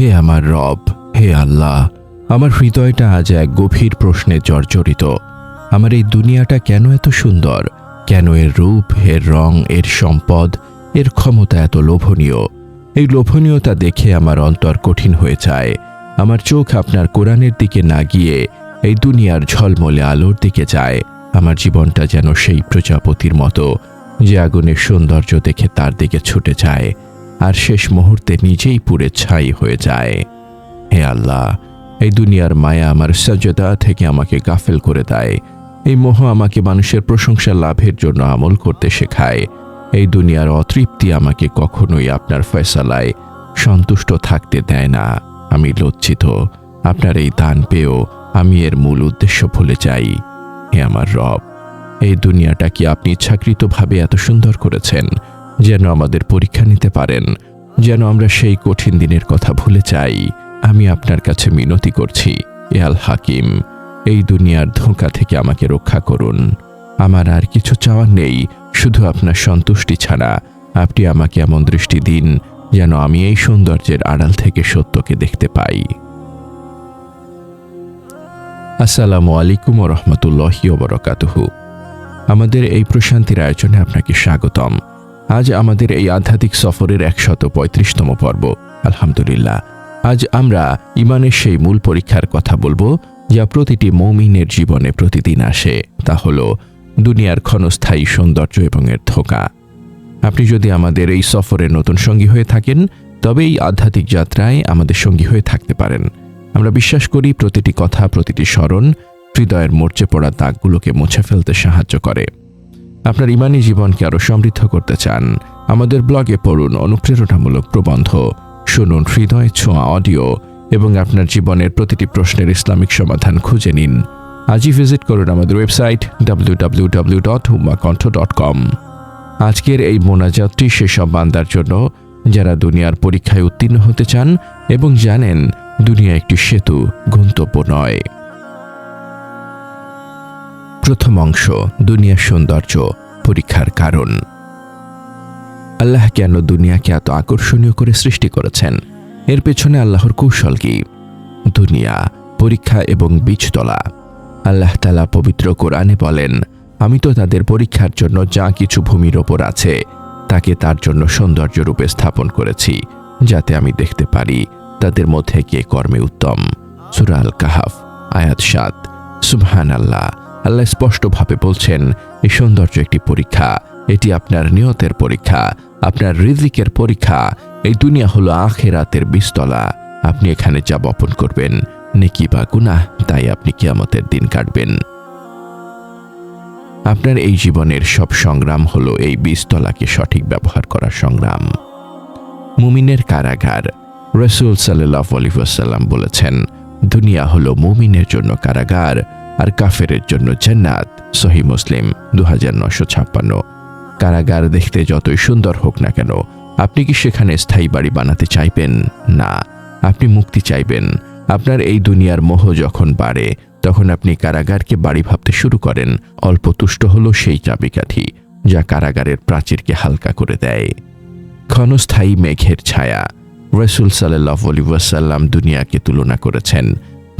হে আমার রব, হে আল্লাহ, আমার হৃদয়টা আজ এক গভীর প্রশ্নে জর্জরিত। আমার এই দুনিয়াটা কেন এত সুন্দর? কেন এর রূপ, এর রং, এর সম্পদ, এর ক্ষমতা এত লোভনীয়? এই লোভনীয়তা দেখে আমার অন্তর কঠিন হয়ে যায়। আমার চোখ আপনার কোরআনের দিকে না গিয়ে এই দুনিয়ার ঝলমলে আলোর দিকে যায়। আমার জীবনটা যেন সেই প্রজাপতির মতো, যে আগুনের সৌন্দর্য দেখে তার দিকে ছুটে যায়। আর শেষ মুহূর্তে নিজেই পুড়ে ছাই হয়ে যায়। হে আল্লাহ, এই দুনিয়ার মায়া আমার সজ্জদা থেকে আমাকে গাফেল করে দেয়। এই মোহ আমাকে মানুষের প্রশংসা লাভের জন্য আমল করতে শেখায়। এই দুনিয়ার অতৃপ্তি আমাকে কখনোই আপনার ফয়সালায় সন্তুষ্ট থাকতে দেয় না। আমি লজ্জিত, আপনার এই দান পেয়েও আমি এর মূল উদ্দেশ্য ভুলে যাই। হে আমার রব, এই দুনিয়াটা কি আপনি ইচ্ছাকৃতভাবে এত সুন্দর করেছেন? যেন আমাদের পরীক্ষা নিতে পারেন। যেন আমরা সেই কঠিন দিনের কথা ভুলে যাই। আমি আপনার কাছে মিনতি করছি, এ আল হাকিম। এই দুনিয়ার ধোঁকা থেকে আমাকে রক্ষা করুন। আমার আর কিছু চাওয়ার নেই, শুধু আপনার সন্তুষ্টি ছাড়া। আপনি আমাকে এমন দৃষ্টি দিন, যেন আমি এই সৌন্দর্যের আড়াল থেকে সত্যকে দেখতে পাই। আসসালামু আলাইকুম রহমতুল্লাহি ওবরকাতুহু আমাদের এই প্রশান্তির আয়োজনে আপনাকে স্বাগতম। আজ আমাদের এই আধ্যাত্মিক সফরের একশত পঁয়ত্রিশতম পর্ব। আলহামদুলিল্লাহ। আজ আমরা ইমানের সেই মূল পরীক্ষার কথা বলব, যা প্রতিটি মৌমিনের জীবনে প্রতিদিন আসে। তা হল দুনিয়ার ক্ষণস্থায়ী সৌন্দর্য এবং এর ধোকা। আপনি যদি আমাদের এই সফরে নতুন সঙ্গী হয়ে থাকেন, তবে এই আধ্যাত্মিক যাত্রায় আমাদের সঙ্গী হয়ে থাকতে পারেন। আমরা বিশ্বাস করি প্রতিটি কথা, প্রতিটি স্মরণ হৃদয়ের মরচে পড়া দাগগুলোকে মুছে ফেলতে সাহায্য করে। আপনার ইমানি জীবনকে আরও সমৃদ্ধ করতে চান, আমাদের ব্লগে পড়ুন অনুপ্রেরণামূলক প্রবন্ধ, শুনুন হৃদয় ছোঁয়া অডিও এবং আপনার জীবনের প্রতিটি প্রশ্নের ইসলামিক সমাধান খুঁজে নিন। আজই ভিজিট করুন আমাদের ওয়েবসাইট www.humakantha.com আজকের এই মোনাজাতটি সেসব বান্দার জন্য, যারা দুনিয়ার পরীক্ষায় উত্তীর্ণ হতে চান এবং জানেন দুনিয়া একটি সেতু, গন্তব্য নয়। প্রথম অংশ দুনিয়ার সৌন্দর্য, পরীক্ষার কারণ। আল্লাহ কেন দুনিয়াকে এত আকর্ষণীয় করে সৃষ্টি করেছেন? এর পেছনে আল্লাহর কৌশল কি? দুনিয়া, পরীক্ষা এবং বীজতলা। আল্লাহ তালা পবিত্র কোরআনে বলেন, আমি তো তাদের পরীক্ষার জন্য যা কিছু ভূমির ওপর আছে, তাকে তার জন্য সৌন্দর্য রূপে স্থাপন করেছি, যাতে আমি দেখতে পারি তাদের মধ্যে কে কর্মে উত্তম। সুরাল কাহাফ আয়াত সাত। সুবহান আল্লাহ আল্লাহ স্পষ্টভাবে বলছেন, এই সৌন্দর্য একটি পরীক্ষা। এটি আপনার নিয়তের পরীক্ষা, আপনার রিজিকের পরীক্ষা। এই দুনিয়া হলো আখেরাতের বিস্তলা। আপনি এখানে যা বপন করবেন, নেকি বা গুনাহ, তাই আপনি কিয়ামতের দিন কাটবেন। আপনার এই জীবনের সব সংগ্রাম হলো এই বীজতলাকে সঠিক ব্যবহার করার সংগ্রাম। মুমিনের কারাগার, রসুল সাল্লাহ আলিফাসাল্লাম বলেছেন, দুনিয়া হলো মুমিনের জন্য কারাগার। আর কাফেরের জন্য জান্নাত। সহি মুসলিম দু কারাগার দেখতে যতই সুন্দর হোক না কেন, আপনি কি সেখানে স্থায়ী বাড়ি বানাতে চাইবেন? না। আপনি মুক্তি চাইবেন। আপনার এই দুনিয়ার মোহ যখন বাড়ে, তখন আপনি কারাগারকে বাড়ি ভাবতে শুরু করেন। অল্প তুষ্ট হল সেই চাবিকাঠি, যা কারাগারের প্রাচীরকে হালকা করে দেয়। ক্ষণস্থায়ী মেঘের ছায়া। রসুল সাল্লাহ আলী ওয়াসাল্লাম দুনিয়াকে তুলনা করেছেন।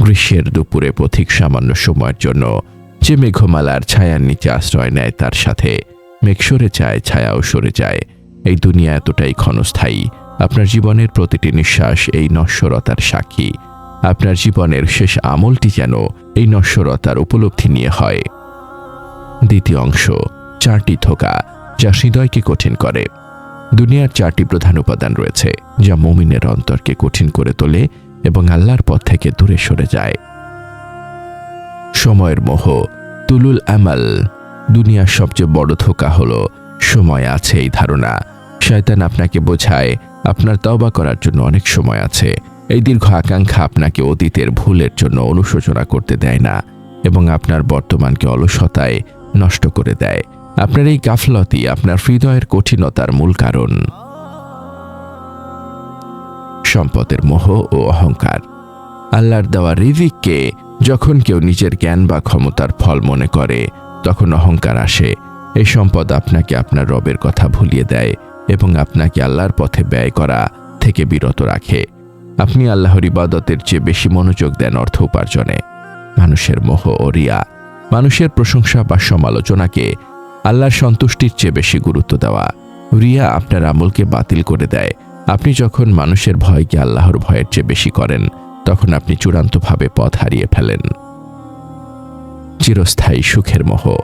গ্রীষ্মের দুপুরে পথিক সামান্য সময়ের জন্য যে মেঘমালার ছায়ার নিচে আশ্রয় নেয় তার সাথে, মেঘ সরে যায়, ছায়াও সরে যায়। এই দুনিয়া এতটাই ক্ষণস্থায়ী। আপনার জীবনের প্রতিটি নিঃশ্বাস এই নশ্বরতার সাক্ষী। আপনার জীবনের শেষ আমলটি যেন এই নশ্বরতার উপলব্ধি নিয়ে হয়। দ্বিতীয় অংশ, চারটি থোকা যা হৃদয়কে কঠিন করে। দুনিয়ার চারটি প্রধান উপাদান রয়েছে, যা মমিনের অন্তরকে কঠিন করে তোলে এবং আল্লাহর পথ থেকে দূরে সরে যায়। সময়ের মোহ, তুলুল আমাল, দুনিয়ার সবচেয়ে বড় ধোকা হলো, সময় আছে এই ধারণা। শয়তান আপনাকে বোঝায়, আপনার তওবা করার জন্য অনেক সময় আছে। এই দীর্ঘ আকাঙ্ক্ষা আপনাকে অতীতের ভুলের জন্য অনুশোচনা করতে দেয় না এবং আপনার বর্তমানকে অলসতায় নষ্ট করে দেয়। আপনার এই গাফলতি আপনার হৃদয়ের কঠিনতার মূল কারণ। সম্পদের মোহ ও অহংকার। আল্লাহর দেওয়া রিজিককে যখন কেউ নিজের জ্ঞান বা ক্ষমতার ফল মনে করে, তখন অহংকার আসে। এই সম্পদ আপনাকে আপনার রবের কথা ভুলিয়ে দেয় এবং আপনাকে আল্লাহর পথে ব্যয় করা থেকে বিরত রাখে। আপনি আল্লাহর ইবাদতের চেয়ে বেশি মনোযোগ দেন অর্থ উপার্জনে। মানুষের মোহ ও রিয়া, মানুষের প্রশংসা বা সমালোচনাকে আল্লাহর সন্তুষ্টির চেয়ে বেশি গুরুত্ব দেওয়া। রিয়া আপনার আমলকে বাতিল করে দেয় আপনি যখন মানুষের ভয়কে আল্লাহর ভয়ের চেয়ে বেশি করেন, তখন আপনি চূড়ান্তভাবে পথ হারিয়ে ফেলেন। চিরস্থায়ী সুখের মোহ।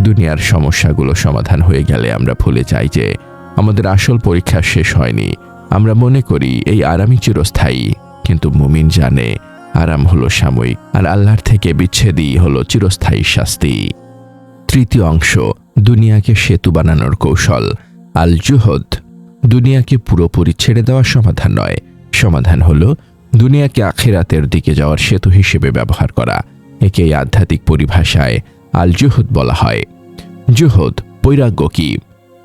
দুনিয়ার সমস্যাগুলো সমাধান হয়ে গেলে আমরা ভুলে যাই যে আমাদের আসল পরীক্ষা শেষ হয়নি। আমরা মনে করি এই আরামই চিরস্থায়ী, কিন্তু মুমিন জানে আরাম হলো সাময়িক, আর আল্লাহর থেকে বিচ্ছেদই হলো চিরস্থায়ী শাস্তি। তৃতীয় অংশ, দুনিয়াকে সেতু বানানোর কৌশল আল জুহদ দুনিয়াকে পুরোপুরি ছেড়ে দেওয়ার সমাধান নয়। সমাধান হলো দুনিয়াকে আখেরাতের দিকে যাওয়ার সেতু হিসেবে ব্যবহার করা। একে আধ্যাত্মিক পরিভাষায় আল জুহুদ বলা হয়। জুহুদ বৈরাগ্য কি?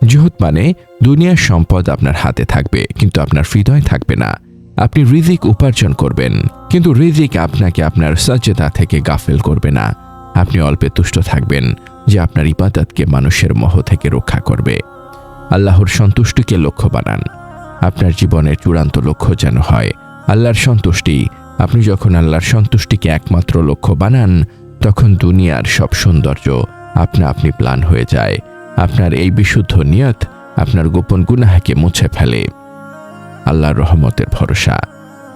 জুহুদ মানে দুনিয়ার সম্পদ আপনার হাতে থাকবে, কিন্তু আপনার হৃদয় থাকবে না। আপনি রিজিক উপার্জন করবেন, কিন্তু রিজিক আপনাকে আপনার সজ্জতা থেকে গাফেল করবে না। আপনি অল্পে তুষ্ট থাকবেন, যে আপনার ইবাদতকে মানুষের মোহ থেকে রক্ষা করবে। আল্লাহর সন্তুষ্টিকে লক্ষ্য বানান। আপনার জীবনের চূড়ান্ত লক্ষ্য যেন হয়। আল্লাহর সন্তুষ্টি। আপনি যখন আল্লাহর সন্তুষ্টিকে একমাত্র লক্ষ্য বানান, তখন দুনিয়ার সব সৌন্দর্য আপনা আপনি প্লান হয়ে যায়। আপনার এই বিশুদ্ধ নিয়ত আপনার গোপন গুনাহাকে মুছে ফেলে। আল্লাহর রহমতের ভরসা।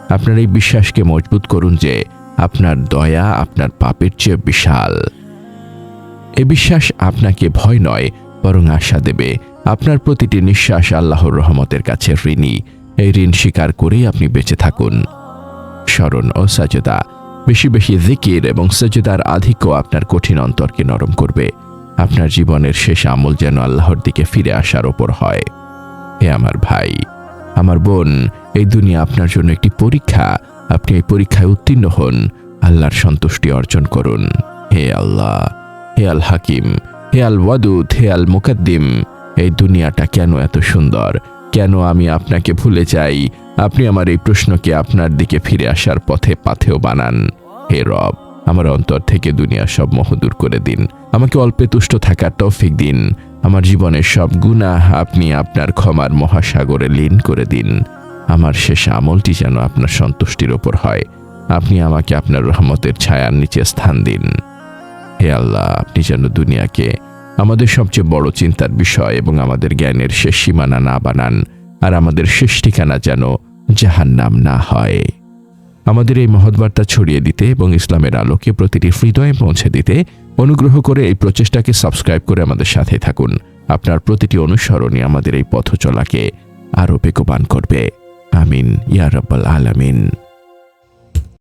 আপনার এই বিশ্বাসকে মজবুত করুন যে আপনার দয়া আপনার পাপের চেয়ে বিশাল। এ বিশ্বাস আপনাকে ভয় নয়, বরং আশা দেবে। আপনার প্রতিটি নিঃশ্বাস আল্লাহর রহমতের কাছে ঋণী। এই ঋণ স্বীকার করেই আপনি বেঁচে থাকুন। স্মরণ ও সাজদা। বেশি বেশি জিকির এবং সজদার আধিক্য আপনার কঠিন অন্তরকে নরম করবে। আপনার জীবনের শেষ আমল যেন আল্লাহর দিকে ফিরে আসার ওপর হয়। হে আমার ভাই, আমার বোন, এই দুনিয়া আপনার জন্য একটি পরীক্ষা। আপনি এই পরীক্ষায় উত্তীর্ণ হন। আল্লাহর সন্তুষ্টি অর্জন করুন। হে আল্লাহ, হে আল হাকিম, হে আল ওয়াদুদ, হে আল মুকাদ্দিম। এই দুনিয়াটা কেন এত সুন্দর? কেন আমি আপনাকে ভুলে যাই? আপনি আমার এই প্রশ্নকে আপনার দিকে ফিরে আসার পথে পাথেও বানান। হে রব, আমার অন্তর থেকে দুনিয়ার সব মোহ দূর করে দিন। আমাকে অল্পে তুষ্ট থাকার তৌফিক দিন। আমার জীবনের সব গুনাহ আপনি আপনার ক্ষমার মহাসাগরে লীন করে দিন। আমার শেষ আমলটি যেন আপনার সন্তুষ্টির ওপর হয়। আপনি আমাকে আপনার রহমতের ছায়ার নিচে স্থান দিন। হে আল্লাহ, আপনি যেন দুনিয়াকে আমাদের সবচেয়ে বড় চিন্তার বিষয় এবং আমাদের জ্ঞানের শেষ সীমানা না বানান, আর আমাদের শেষ ঠিকানা যেন জাহান্নাম না হয়। আমাদের এই মহৎবার্তা ছড়িয়ে দিতে এবং ইসলামের আলোকে প্রতিটি হৃদয়ে পৌঁছে দিতে অনুগ্রহ করে এই প্রচেষ্টাকে সাবস্ক্রাইব করে আমাদের সাথে থাকুন। আপনার প্রতিটি অনুসরণই আমাদের এই পথ চলাকে আরও বেগবান করবে। আমিন। ইয়া রব্বাল আলামিন।